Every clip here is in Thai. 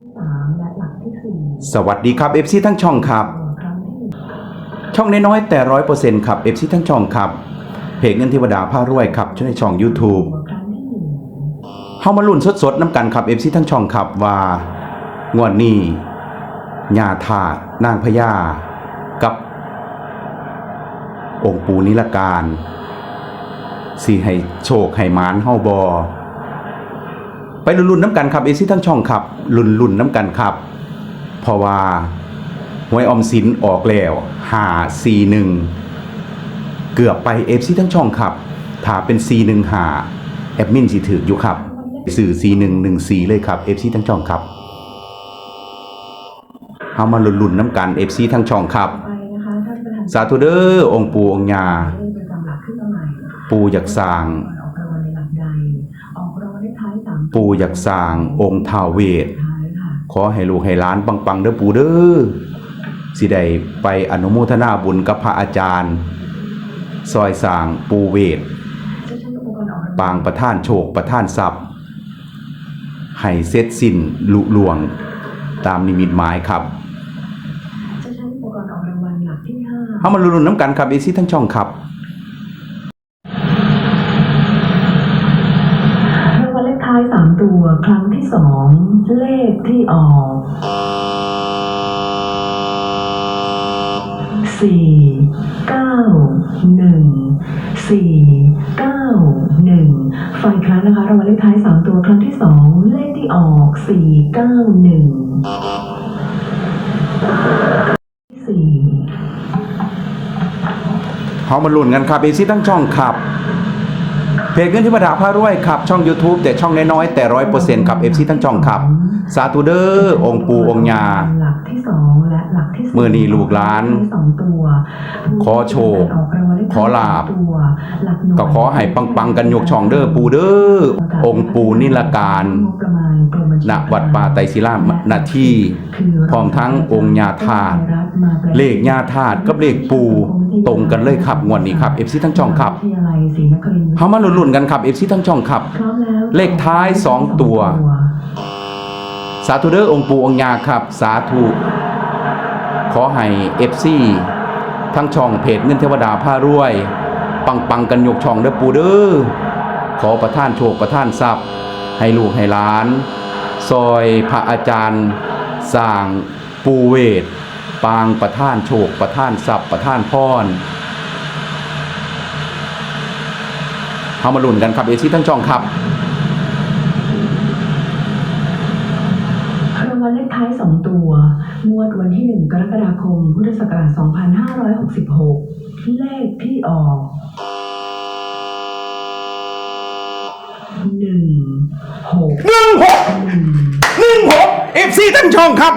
สามและหลักที่สี่สวัสดีครับ FC ทั้งช่องครับครั้งที่หนึ่งช่องน้อยๆแต่ร้อยเปอร์เซ็นต์ครับ FC ทั้งช่องครับ เพจเงินเทวดาผ้ารวยครับช่องในช่อง YouTube ครั้งที่หนึ่งเฮามาลุ้นสดๆน้ำกันครับ FC ทั้งช่องครับว่างวดนี้ญาธาตุนางพญากับ องค์ปูนิลการสิให้โชคให้หมานเฮาบอ ไปลุ้นๆน้ำกันครับ FC ทั้งช่องครับลุ้นๆน้ำกันครับ เพราะว่าหวยออมสินออกแล้วหาซีหนึ่งเกือบไปเอฟซีทั้งช่องครับถ้าเป็นซีหนึ่งหาแอดมินสิถืออยู่ครับ สื่อซีหนึ่งหนึ่งซีเลยครับเอฟซีทั้งช่องครับเอามาลุ้นๆน้ำกันเอฟซีทั้งช่องครับไปนะคะท่านประธานสาธุเด้อองค์ปู่องค์ยาเลขประจำหลักขึ้นมาใหม่ปู่อยากสร้าง ปู่อยากสร้างองค์ท้าวเวทท้ายค่ะขอให้ลูกให้หล้านปังๆเด้อปู่เด้อสิได้ไปอนุโมทนาบุญกับพระอาจารย์ ซอยสร้างปูเวทจะใช้อุปกรณ์ออกรางวัลปางประท่านโชคประท่านทรัพย์ให้เสร็จสิ้นลุล่วงตามนิมิตหมายครับจะใช้อุปกรณ์ออกรางวัลหลักที่ห้าเอามาลุ้นๆน้ำกันครับเอซี่ทั้งช่องครับ รางวัลเลขท้ายสาม ตัวครั้งที่สองเลขที่ออกสี่เก้าหนึ่งสี่เก้าหนึ่งฝ่ายค้านนะคะรางวัลเลขท้ายสามตัวครั้งที่สองเลขที่ออกสี่เก้าหนึ่งสี่เขามาลุ้นกันครับเอซี่ทั้งช่องครับ เพจเงินที่ประดาพารวยครับช่อง YouTube แต่ช่องน้อยๆแต่ร้อยเปอร์เซ็นต์ครับเอฟซีทั้งช่องครับ สาธุเด้อองค์ปู่องค์ยาหลักที่สองและหลักที่สี่มื้อนี้ลูกหลานสองตัวขอโชคออกรางวัลเลขท้ยขอลาภตัวหลักหน่วยก็ขอให้ปังๆกันยกช่องเด้อปู่เด้อองค์ปู่นิลการงบประมาณกรมบัญชีณวัดป่าไตรศิลาณที่คือพร้อมทั้งองค์ญาธาตุเลขญาธาตุกับเลขปูตรงกันเลยครับงวดนี้ครับ FC ทั้งช่องครับวิทยาลัยศรีนครินทร์เฮามาลุ้นๆกันครับ FC ทั้งช่องครับพร้อมแล้วเลขท้ายสองตัว สาธุเด้อองค์ปู่องค์ยาครับ สาธุ ขอให้ FC ทั้งช่องเพจเงินเทวดาผ้ารวย ปังปังกันยกช่องเด้อปู่เด้อขอประท่านโชคประท่านทรัพย์ ให้ลูกให้หลาน ซอยพระอาจารย์สร้างปูเวทปางประท่านโชคประท่านทรัพย์ประท่านพรเฮามาลุ้นกันครับเอซี่ทั้งช่องครับางวัลเลขท้ายสองตัว งวดวันที่หนึ่งกรกฎาคม พุทธศักราช 2566 เลขที่ออกหนึ่งหกหนึ่งหกหนึ่งหนึ่งหกเอฟซีทั้งช่องครับ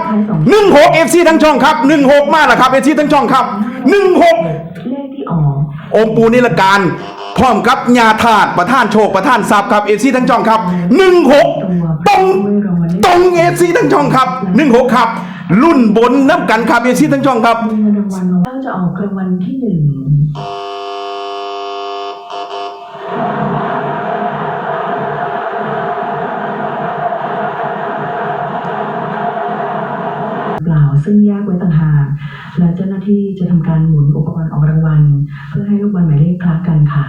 หนึ่งหกเอฟซีทั้งช่องครับหนึ่งหกมากนะครับเอฟซีทั้งช่องครับหนึ่งหกเลขที่ออก องค์ปูนิลการ พร้อมกับญาธาตุประท่านโชคประท่านทรัพย์ครับเอซีทั้งช่องครับหนึ่งหกตรงตรงเอซีทั้งช่องครับหนึ่งหกครับ รุ่นบนน้ำกันครับเอซีทั้งช่องครับเงินรางวัลจะออกรางวัลที่หนึ่ง เปล่า ซึ่งแยกไว้ต่างหากและเจ้าหน้าที่จะทำการหมุนอุปกรณ์ออกรางวัล เพื่อให้ลูกบอลหมายเลขคลากันค่ะ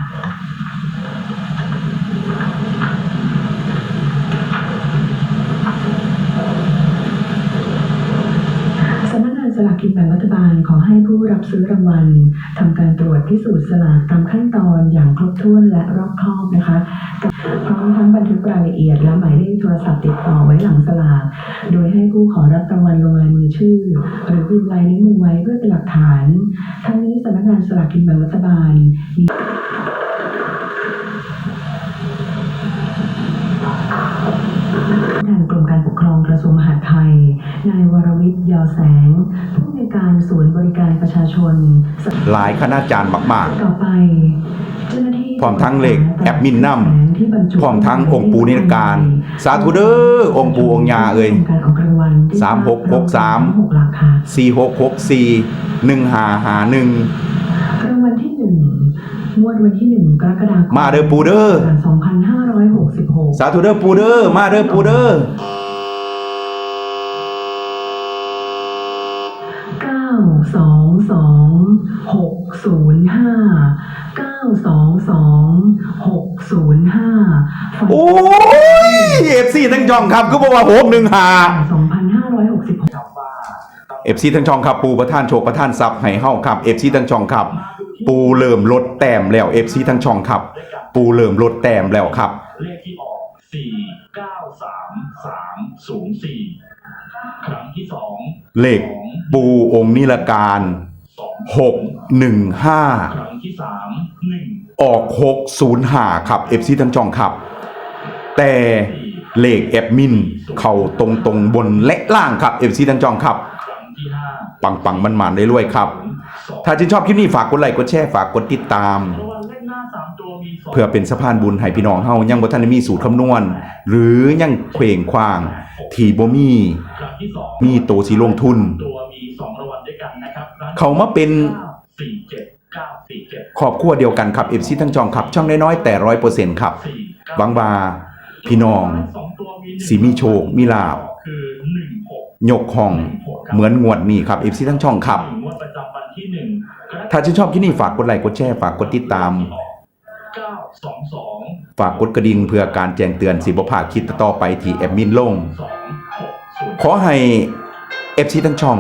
สำนักสลากกินแบ่งรัฐบาลขอให้ผู้รับซื้อรางวัลทำการตรวจพิสูจน์สลากตามขั้นตอนอย่างครบถ้วนและรอบคอบนะคะพร้อมทั้งบันทึกรายละเอียดและหมายเลขโทรศัพท์ติดต่อ หลังสลาก โดยให้ผู้ขอรับรางวัลลงลายมือชื่อ หรือพิมพ์ลายนิ้วมือไว้เพื่อเป็นหลักฐาน ทั้งนี้สำนักงานสลากกินแบ่งรัฐบาลมีทางกรมการปกครองกระทรวงมหาดไทย นายวรวิทย์ยอแสง ผู้อำนวยการศูนย์บริการประชาชน หลายคณาจารย์มากต่อไปเจ้าหน้าที่ พร้อมทั้งเหล็กแอบมินนัมพร้อมทั้งองค์ปูนิการ สาธุเดอ้อองค์ปูองยาเอ่ยสามหกหกสามสี่หกหกสี่หนึ่งหาหาหนึ่งรางวัลที่หนึ่งงวดวันที่หนึ่งกรกฎาคมมาเด้อปูเดอร์สองพันห้าร้อยหกสิบหกสาธุเดอ้อปูเดอร์มาเด้อปูเด้อเก้าสองสองหกศูนย์ห้าเก้า สองสองหกศูนย์ห้าโอ้ยเอฟซีทั้งช่องครับก็บอกว่าหกหนึ่งหาสองพันห้าร้อยหกสิบหกเอฟซีทั้งช่องครับปูประท่านโชคประท่านทรัพย์ให้เฮาครับเอฟซีทั้งช่องครับ ปูเริ่มลดแต้มแล้วเอฟซีทั้งช่องครับ ปูเริ่มลดแต้มแล้วครับเลขที่ออกสี่เก้าสามสามศูนย์สี่ครั้งที่สองเลขปูองค์นิรการสองหกหนึ่งห้าครั้งที่สามหนึ่ง ออกหกศูนย์หาครับเอฟซีทั้งช่องครับ แต่เลขแอดมิน เข้าตรงตรงบนและล่างครับเอฟซีทั้งช่องครับ ปังปังมันมันได้รวยๆครับ ถ้าชื่นชอบคลิปนี้ฝากกดไลค์กดแชร์ฝากกดติดตาม เพื่อเป็นสะพานบุญให้พี่น้องเฮายังบ่ทันได้มีสูตรคำนวณ หรือยังเคว้งคว้างทีบ่มีครั้งที่สองมีโตสิลงทุนตัวมีสองรางวัลด้วยกันนะครับร้นเขามาเป็น สี่เจ็ดเก้าสี่เจ็ดครอบครัวเดียวกันครับ FC ทั้งช่องครับช่องน้อยๆแต่100%ครับสี่เก้าหวังว่าพี่น้องสองตัวมีหนึ่งสิมีโชคมีลาภคือหนึ่งหกยกห้องเหมือนงวดนี้ครับ FC ทั้งช่องครับงวดประจำวันที่หนึ่งกรกฎาคมถ้าชื่นชอบคลิปนี้ฝากกดไลค์กดแชร์ฝากกดติดตามเก้าสองสองฝากกดกระดิ่งเพื่อการแจ้งเตือนสิบ่พลาดคลิปต่อๆไปที่แอดมินลงสองหกศูนย์ขอให้ FC ทั้งช่อง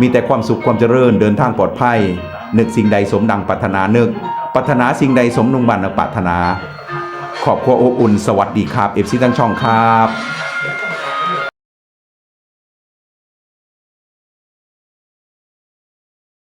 มีแต่ความสุขความเจริญเดินทางปลอดภัย นึกสิ่งใดสมดังปรารถนานึกปรารถนาสิ่งใดสมนุ่งบันปรารถนา ขอบครัวอบอุ่นสวัสดีครับเอฟซีทั้งช่องครับ